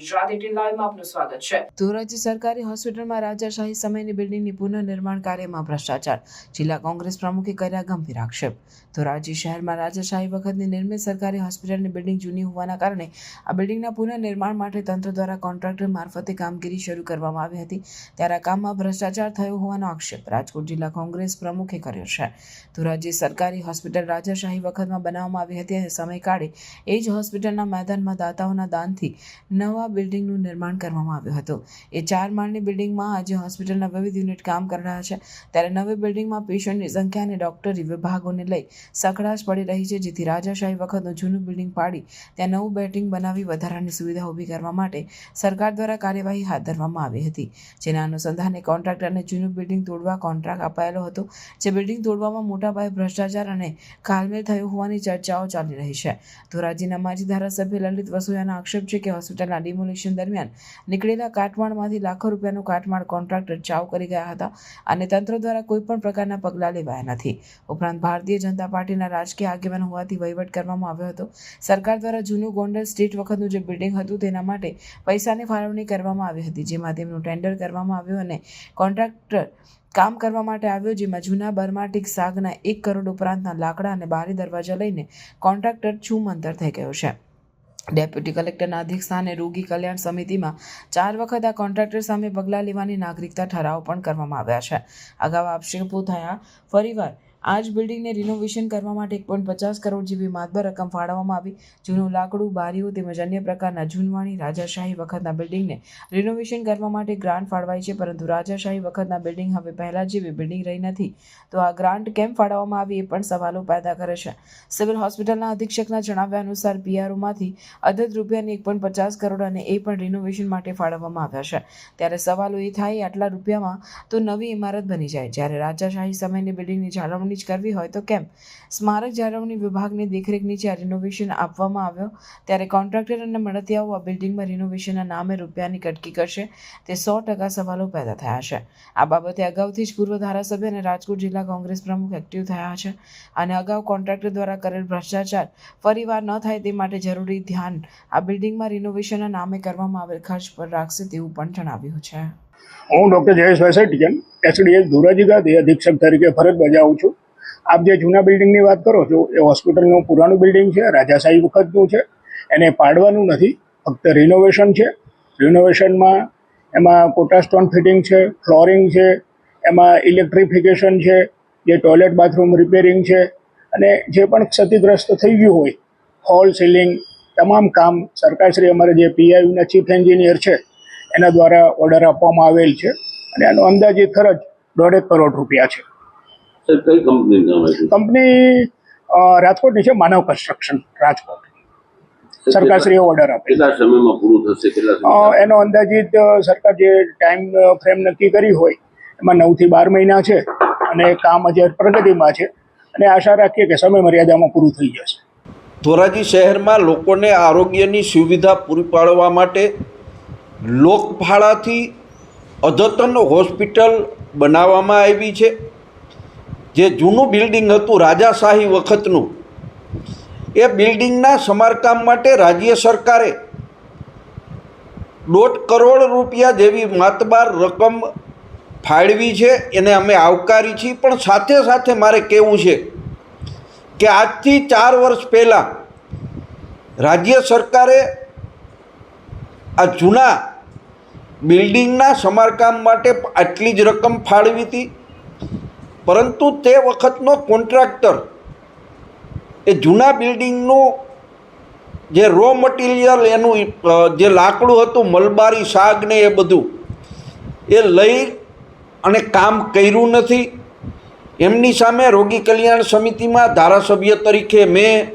Gujarat eighteen લાઈવમાં આપનું સ્વાગત છે. ધોરાજી સરકારી હોસ્પિટલમાં રાજાશાહી સમયની બિલ્ડિંગની પુનઃનિર્માણ કાર્યમાં ભ્રષ્ટાચાર. જિલ્લા કોંગ્રેસ પ્રમુખે કર્યા ગંભીર આક્ષેપ. ધોરાજી શહેરમાં રાજાશાહી વખતની નિર્મિત સરકારી હોસ્પિટલની બિલ્ડિંગ જૂની હોવાના કારણે આ બિલ્ડિંગના પુનઃનિર્માણ માટે તંત્ર દ્વારા કોન્ટ્રાક્ટર મારફતે કામગીરી શરૂ કરવામાં આવી હતી. ત્યારે આ કામમાં ભ્રષ્ટાચાર થયો હોવાનો આક્ષેપ રાજકોટ જિલ્લા કોંગ્રેસ પ્રમુખે કર્યો છે. ધોરાજી સરકારી હોસ્પિટલ રાજાશાહી વખતમાં બનાવવામાં આવી હતી અને સમયકાળે એ જ હોસ્પિટલના મેદાનમાં દાતાઓના દાનથી નવા બિલ્ડિંગનું નિર્માણ કરવામાં આવ્યું હતું. એ ચાર માળની બિલ્ડિંગમાં આજે હોસ્પિટલના વિવિધ યુનિટ કામ કરી રહ્યા છે. ત્યારે નવી બિલ્ડિંગમાં પેશન્ટની સંખ્યા અને ડોક્ટરી વિભાગોને લઈ સકળાશ પડી રહી છે, જેથી રાજાશાહી વખતનું જૂનું બિલ્ડિંગ પાડી ત્યાં નવું બેટિંગ બનાવી વધારાની સુવિધા ઊભી કરવા માટે સરકાર દ્વારા કાર્યવાહી હાથ ધરવામાં આવી હતી. જેના અનુસંધાને કોન્ટ્રાક્ટરને જૂનું બિલ્ડિંગ તોડવા કોન્ટ્રાક્ટ અપાયેલો હતો, જે બિલ્ડિંગ તોડવામાં મોટા પાયે ભ્રષ્ટાચાર અને કાલમેલ થયો હોવાની ચર્ચાઓ ચાલી રહી છે. ધોરાજીના માજી ધારાસભ્ય લલિત વસોયાનો આક્ષેપ છે કે હોસ્પિટલના ડિમોલિશન દરમિયાન નીકળેલા કાટમાળમાંથી લાખો રૂપિયાનું કાટમાળ કોન્ટ્રાક્ટર ચાવ કરી ગયા હતા અને તંત્ર દ્વારા કોઈપણ પ્રકારના પગલાં લેવાયા નથી. ઉપરાંત ભારતીય જનતા પાર્ટીના રાજકીય આગેવાન હોવાથી વહીવટ કરવામાં આવ્યો હતો. સરકાર દ્વારા જૂનું ગોંડલ સ્ટેટ વખતનું જે બિલ્ડિંગ હતું તેના માટે પૈસાની ફાળવણી કરવામાં આવી હતી, જેમાં તેમનું ટેન્ડર કરવામાં આવ્યું અને કોન્ટ્રાક્ટર કામ કરવા માટે આવ્યો, જેમાં જૂના બર્માટિક સાગના એક કરોડ ઉપરાંતના લાકડા અને બારી દરવાજા લઈને કોન્ટ્રાક્ટર છૂમ અંતર થઈ ગયો છે. ડેપ્યુટી કલેક્ટરના અધ્યક્ષસ્થાને રોગી કલ્યાણ સમિતિમાં ચાર વખત આ કોન્ટ્રાક્ટર સામે પગલાં લેવાની નાગરિકતા ઠરાવ પણ કરવામાં આવ્યા છે. અગાઉ આક્ષેપો થયા, ફરીવાર આ જ બિલ્ડિંગને રિનોવેશન કરવા માટે એક પોઈન્ટ પચાસ કરોડ જેવી માતબર રકમ ફાળવવામાં આવી. જૂનું લાકડું, બારીઓ તેમજ અન્ય પ્રકારના જૂનવાણી રાજાશાહી વખતના બિલ્ડિંગને રિનોવેશન કરવા માટે ગ્રાન્ટ ફાળવાઈ છે, પરંતુ રાજાશાહી વખતના બિલ્ડિંગ હવે પહેલાં જેવી બિલ્ડિંગ રહી નથી. તો આ ગ્રાન્ટ કેમ ફાળવવામાં આવી એ પણ સવાલો પેદા કરે છે. સિવિલ હોસ્પિટલના અધિક્ષકના જણાવ્યા અનુસાર પીઆરઓમાંથી અડધ રૂપિયાની એક પોઈન્ટ પચાસ કરોડ અને એ પણ રિનોવેશન માટે ફાળવવામાં આવ્યા છે. ત્યારે સવાલો એ થાય, આટલા રૂપિયામાં તો નવી ઇમારત બની જાય. જ્યારે રાજાશાહી સમયની બિલ્ડિંગની જાળવણી જ કરવી હોય તો કેમ? સ્મારક જાળવણી વિભાગની દેખરેખ નીચે આ રિનોવેશન આપવામાં આવ્યો, ત્યારે કોન્ટ્રાક્ટર અને મળતિયાઓ આ બિલ્ડિંગમાં રિનોવેશનના નામે રૂપિયાની કટકી કરશે. તે સો ટકા સવાલો પેદા થયા છે. આ બાબતે અગાઉથી જ પૂર્વ ધારાસભ્ય અને રાજકોટ જિલ્લા કોંગ્રેસ પ્રમુખ એક્ટિવ થયા છે અને અગાઉ કોન્ટ્રાક્ટર દ્વારા કરેલ ભ્રષ્ટાચાર ફરીવાર ન થાય તે માટે જરૂરી ધ્યાન આ બિલ્ડિંગમાં રિનોવેશનના નામે કરવામાં આવેલ ખર્ચ પર રાખશે તેવું પણ જણાવ્યું છે. હું ડૉક્ટર જયેશભાઈ સેઠિયન એસડીએસ ધોરાજી ગાંધી, અધિક્ષક તરીકે ફરજ બજાવું છું. આપ જે જૂના બિલ્ડિંગની વાત કરો છો, એ હોસ્પિટલનું પુરાણું બિલ્ડિંગ છે રાજાશાહી વખતનું છે. એને પાડવાનું નથી, ફક્ત રિનોવેશન છે. રિનોવેશનમાં એમાં કોટા સ્ટોન ફિટિંગ છે ફ્લોરિંગ છે, એમાં ઇલેક્ટ્રિફિકેશન છે, જે ટોયલેટ બાથરૂમ રિપેરિંગ છે. અને જે પણ ક્ષતિગ્રસ્ત થઈ ગયું હોય હોલ સીલિંગ તમામ કામ સરકારશ્રી, અમારે જે પીઆઈયુના ચીફ એન્જિનિયર છે એના દ્વારા ઓર્ડર આપવામાં આવેલ છે અને એનો અંદાજિત ખર્ચ દોઢેક કરોડ રૂપિયા છે. કંપની રાજકોટની છે માનવ કન્સ્ટ્રક્શન રાજકોટ. સરકારશ્રીએ ઓર્ડર આપે કેટલા સમયમાં પૂરું થશે? કેટલા એનો અંદાજિત સરકાર જે ટાઈમ ફ્રેમ નક્કી કરી હોય એમાં નવથી બાર મહિના છે અને કામ હજી પ્રગતિમાં છે અને આશા રાખીએ કે સમય મર્યાદામાં પૂરું થઈ જશે. ધોરાજી શહેરમાં લોકોને આરોગ્યની સુવિધા પૂરી પાડવા માટે લોકફાળાથી અદ્યતન હોસ્પિટલ બનાવવામાં આવી છે. જે જૂનું બિલ્ડિંગ હતું રાજાશાહી વખતનું, એ બિલ્ડિંગના સમારકામ માટે રાજ્ય સરકારે દોઢ કરોડ રૂપિયા જેવી માતબાર રકમ ફાળવી છે, એને અમે આવકારી છીએ. પણ સાથે સાથે મારે કહેવું છે કે આજથી ચાર વર્ષ પહેલાં રાજ્ય સરકારે આ જૂના બિલ્ડિંગના સમારકામ માટે આટલી જ રકમ ફાળવી હતી. પરંતુ તે વખતનો કોન્ટ્રાક્ટર એ જૂના બિલ્ડિંગનું જે રો મટીરિયલ એનું જે લાકડું હતું, મલબારી શાક ને એ બધું, એ લઈ અને કામ કર્યું નથી. એમની સામે રોગી કલ્યાણ સમિતિમાં ધારાસભ્ય તરીકે મેં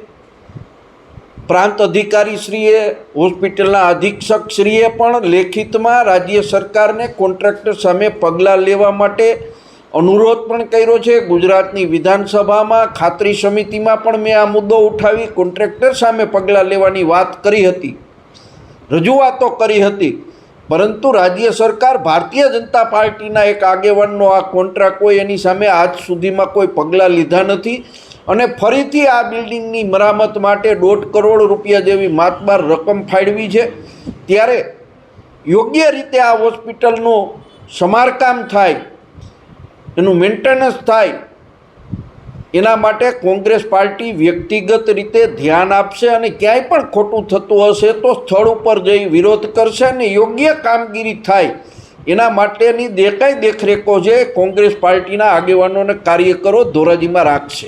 પ્રાંત અધિકારીશ્રીએ, હોસ્પિટલના અધિક્ષકશ્રીએ પણ લેખિતમાં રાજ્ય સરકારને કોન્ટ્રાક્ટર સામે પગલાં લેવા માટે અનુરોધ પણ કર્યો છે. ગુજરાતની વિધાનસભામાં ખાતરી સમિતિમાં પણ મેં આ મુદ્દો ઉઠાવી કોન્ટ્રાક્ટર સામે પગલાં લેવાની વાત કરી હતી. રજૂઆતો કરી હતી. પરંતુ રાજ્ય સરકાર ભારતીય જનતા પાર્ટીના એક આગેવાનનો આ કોન્ટ્રાક્ટ હોય એની સામે આજ સુધીમાં કોઈ પગલાં લીધા નથી. અને ફરીથી આ બિલ્ડિંગની મરામત માટે દોઢ કરોડ રૂપિયા જેવી માતબાર રકમ ફાળવી છે. ત્યારે યોગ્ય રીતે આ હોસ્પિટલનું સમારકામ થાય, એનું મેન્ટેનન્સ થાય, એના માટે કોંગ્રેસ પાર્ટી વ્યક્તિગત રીતે ધ્યાન આપશે અને ક્યાંય પણ ખોટું થતું હશે તો સ્થળ ઉપર જઈ વિરોધ કરશે અને યોગ્ય કામગીરી થાય. એના માટેની દેખાય દેખરેખો છે કોંગ્રેસ પાર્ટીના આગેવાનો અને કાર્યકરો ધોરાજીમાં રાખશે.